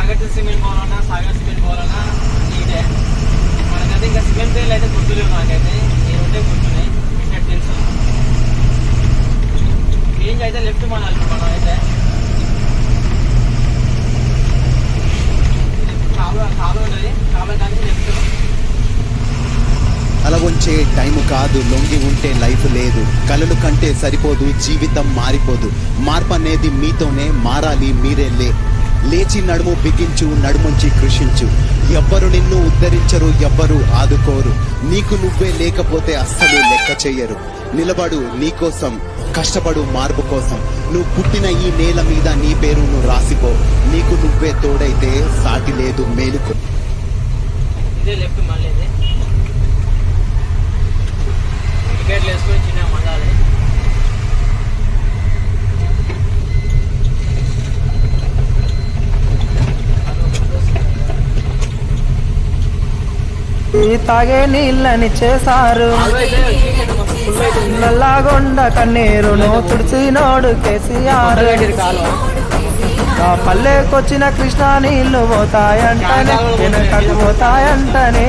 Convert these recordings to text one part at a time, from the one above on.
Sagar cement పోవాలన్నా Sagar cement పోవాలన్నా ఇదే మనకైతే ఇంకా సిమెంట్ పేర్లు అయితే గుర్తులేవు నాకైతే. ఏముంటే గుర్తున్నాయి. ఇంకా తెలుసు. చేంజ్ అయితే లెఫ్ట్ మానాలి మనం అయితే. అలవంచే టైం కాదు లొంగి ఉంటే లైఫ్ లేదు. కళలు కంటే సరిపోదు జీవితం మారిపోదు. మార్పు అనేది మీతోనే మారాలి మీరే లే. లేచి నడుము బిగించు నడుముంచి కృషించు. ఎవ్వరు నిన్ను ఉద్ధరించరు ఎవ్వరు ఆదుకోరు. నీకు నువ్వే లేకపోతే అస్సలు లెక్క చేయరు. నిలబడు నీకోసం కష్టపడు మార్పు కోసం. నువ్వు పుట్టిన ఈ నేల మీద నీ పేరును రాసిపో. నీకు నువ్వే తోడైతే సాటి లేదు మేలుకు ఇదే లెఫ్ట్ మళ్ళీ టికెట్లు వేసుకొని ఈ తాగే నీళ్ళని చేశారు. నల్లాగొండ కన్నీరును తుడిచినోడు కేసీఆర్. ఆ పల్లెకొచ్చిన కృష్ణా నీళ్ళు పోతాయంటనే వెనకకు పోతాయంటనే.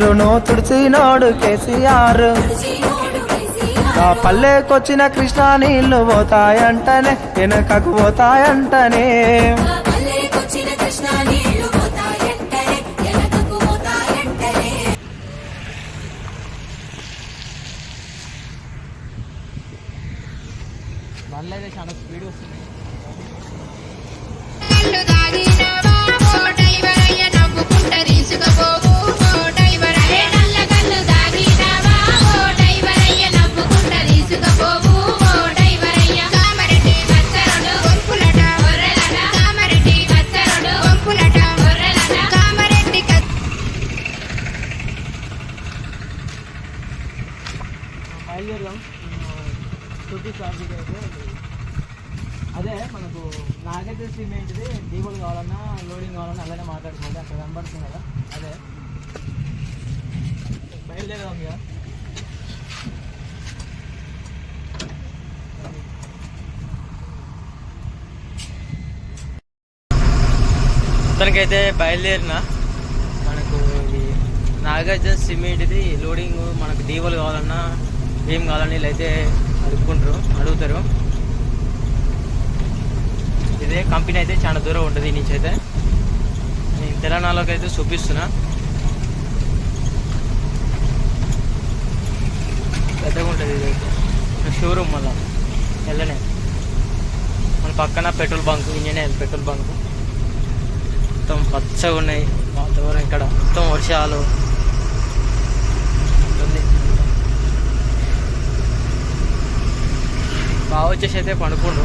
పేరును తుడిచినోడు కేసీఆర్. ఆ పల్లెకొచ్చిన కృష్ణా నీళ్ళు పోతాయంటనే వెనకకు పోతాయంటనే. పోతాయంటనే అదే మనకు నాగైతే సిమెంట్ది డీజిల్ కావాలన్నా లోడింగ్ కావాలన్నా అలానే మాట్లాడుకోవాలి. అక్కడ కనబడుతుంది కదా. అదే. బయలుదేరదాం ఇక. మొత్తానికైతే బయలుదేరిన మనకు ఇది నాగార్జున సిమెంట్ ఇది లోడింగ్ మనకు డీవల్ కావాలన్నా ఏం కావాలని వీళ్ళైతే అడుక్కుంటారు అడుగుతారు. ఇదే కంపెనీ అయితే చాలా దూరం ఉంటుంది ఈ నుంచి అయితే. నేను తెలంగాణలోకి అయితే చూపిస్తున్నా. పెద్దగా ఉంటుంది ఇది అయితే. షోరూమ్ మళ్ళా. వెళ్ళనే. మన పక్కన petrol bunk engineer petrol bunk. మొత్తం పచ్చగా ఉన్నాయి. వాతావరణం ఇక్కడ. మొత్తం వర్షాలు. బాగా వచ్చేసి అయితే పడుకుండు.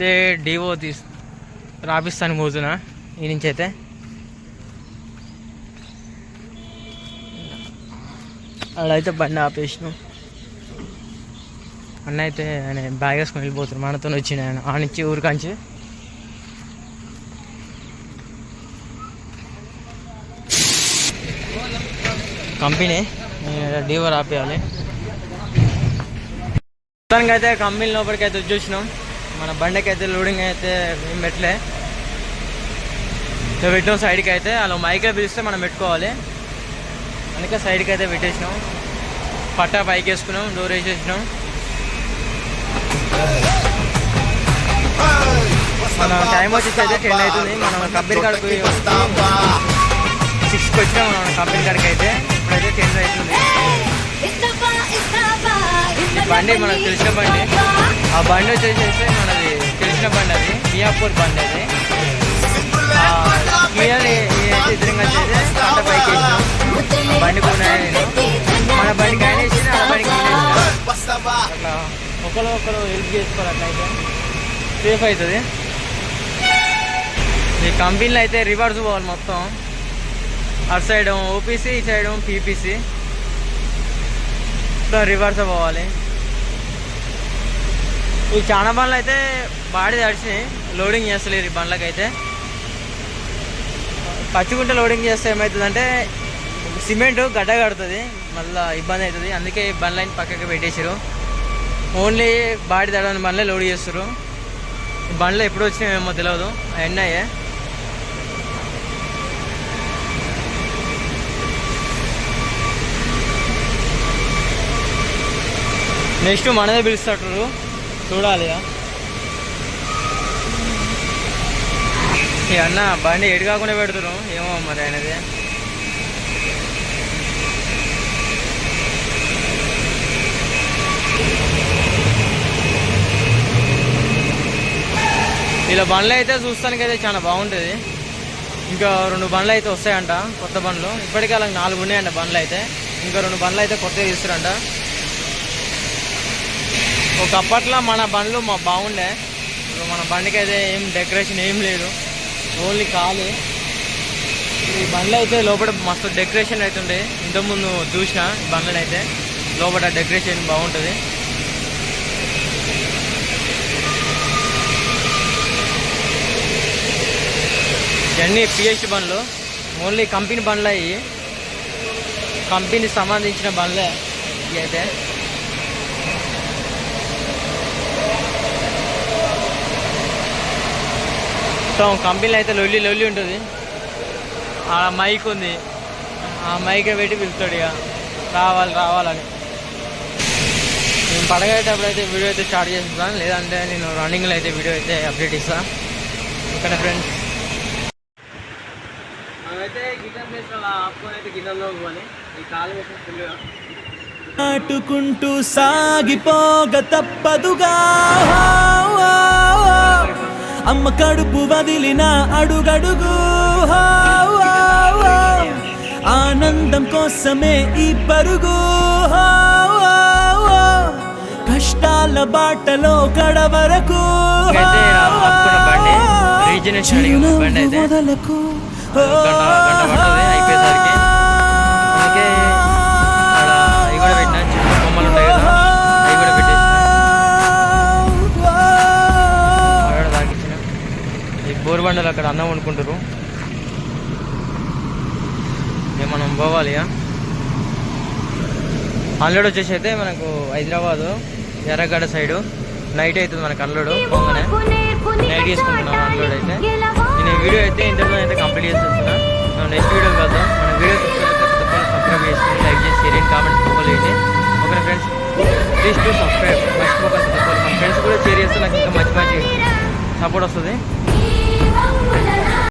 అయితే డివో తీస్ రాపిస్తాను మోజున ఈ నుంచి అయితే అలా బండి ఆపేసినాం. అన్న అయితే ఆయన బ్యాగ్ వేసుకొని వెళ్ళిపోతారు మనతో వచ్చిండు ఆయన. ఆ నుంచి ఊరికాంచి కంపెనీ డీవర్ ఆపేయాలి మొత్తానికి అయితే కంపెనీ లోపలికి అయితే చూసినాం మన బండికి అయితే లోడింగ్ అయితే ఏం పెట్టలే. ఇట్లా పెట్టినాం సైడ్కి అయితే. అలా మైక్లో పిలిస్తే మనం పెట్టుకోవాలి. అందుకే సైడ్కి అయితే పెట్టేసినాం. పట్టా పైకి వేసుకున్నాం డోర్ వేసేసినాం. మన టైం వచ్చేసి అయితే టెన్ అవుతుంది. మనం కంపెనీ కాడికి సిక్స్కి వచ్చినాం మనం కంపెనీ కాడికి అయితే. ఇప్పుడైతే టెన్ అవుతుంది. బండి మనకు తెలిసిన బండి. ఆ బండి వచ్చేసేసి మనది తెలిసిన బండి అది. మియాపూర్ బండి అది. అయితే ఎదురుగా వచ్చేసి పైకి వేసినాం ఆ బండి కూడా నేను మన బండికి ఆయన వేసిన ఆ బండికి అట్లా ఒకరు ఒకరు హెల్ప్ చేసుకోవాలి అట్లయితే. సేఫ్ అవుతుంది. ఈ కంపెనీలో అయితే రివర్స్ పోవాలి మొత్తం. అటు సైడ్ ఓపీసీ ఈ సైడ్ పీపీసీ మొత్తం రివర్స్ పోవాలి. ఈ చాలా బండ్లు అయితే బాడీ తడిచినాయి లోడింగ్ చేస్తలేరు ఈ బండ్లకి అయితే పచ్చిగుంట లోడింగ్ చేస్తే ఏమవుతుందంటే సిమెంట్ గడ్డ కడుతుంది మళ్ళీ ఇబ్బంది అవుతుంది. అందుకే ఈ లైన్ పక్కకి పెట్టేసారు ఓన్లీ బాడీ తడవని బండ్లే లోడ్ చేస్తారు బండ్లు ఎప్పుడు వచ్చినాయేమో తెలియదు ఎన్నయ్యే నెక్స్ట్ మనదే పిలుస్తాడు చూడాలి ఇక. అన్న బండి ఎటు కాకుండా పెడుతురు ఏమో మరి ఆయనది. ఇలా బండ్లు అయితే చూస్తానికి అయితే చాలా బాగుంటుంది. ఇంకా రెండు బండ్లు అయితే వస్తాయంట కొత్త బండ్లు. ఇప్పటికే అలా నాలుగు ఉన్నాయంట బండ్లు అయితే. ఇంకా రెండు బండ్లు అయితే కొత్తగా తీస్తారంట ఒకప్పట్లో మన బండ్లు మా బాగుండే. ఇప్పుడు మన బండికి అయితే ఏం డెకరేషన్ ఏం లేదు. ఓన్లీ ఖాళీ ఈ బండ్లు అయితే లోపల మస్తు డెకరేషన్ అవుతుండే ఇంతకుముందు చూసిన ఈ బండ్లను అయితే. లోపల డెకరేషన్ బాగుంటుంది. ఇవన్నీ పిహెచ్ బండ్లు. ఓన్లీ కంపెనీ బండ్లు అయ్యి కంపెనీకి సంబంధించిన బండ్లే ఇవి అయితే. మొత్తం కంపెనీలో అయితే లొల్లి లొల్లి ఉంటుంది. ఆ మైక్ ఉంది. ఆ మైక్ పెట్టి పిలుస్తాడు ఇక. రావాలి రావాలని. నేను పడగేటప్పుడు అయితే వీడియో అయితే స్టార్ట్ చేస్తాను. లేదంటే నేను రన్నింగ్లో అయితే వీడియో అయితే అప్డేట్ ఇస్తాను ఓకేనా ఫ్రెండ్స్? అయితే గిటార్ ప్లేస్ అలా ఆపుకొని అయితే గిటార్లో పోవాలి. ఈ కాలు వేసిన ఫుల్గా నాటుకుంటూ సాగిపోగ తప్పదుగా. అమ్మ కడుపు వదిలిన అడుగడుగు. ఆనందం కోసమే ఈ పరుగు. కష్టాల బాటలో గడవరకు ఇదైతే బండలు అక్కడ అన్నం వండుకుంటారు ఇక మనం పోవాలి అన్లోడ్ వచ్చేసి అయితే మనకు హైదరాబాదు ఎర్రగడ్డ సైడు. నైట్ అవుతుంది మనకు అన్లోడ్ పోగానే. నైట్ చేసుకుంటున్నాం అన్లోడ్ అయితే. నేను వీడియో అయితే ఇంటర్లో అయితే కంప్లీట్ చేసేస్తున్నా నెక్స్ట్ వీడియో కాదు మన వీడియో తప్పకుండా సబ్స్క్రైబ్ చేసుకుని లైక్ చేసి షేర్ అండ్ కామెంట్ తప్పలు ఒక okay friends please to subscribe మర్చిపోకండి తప్పలు మన ఫ్రెండ్స్ కూడా షేర్ చేస్తే నాకు ఇంకా మంచి మంచి సపోర్ట్ వస్తుంది.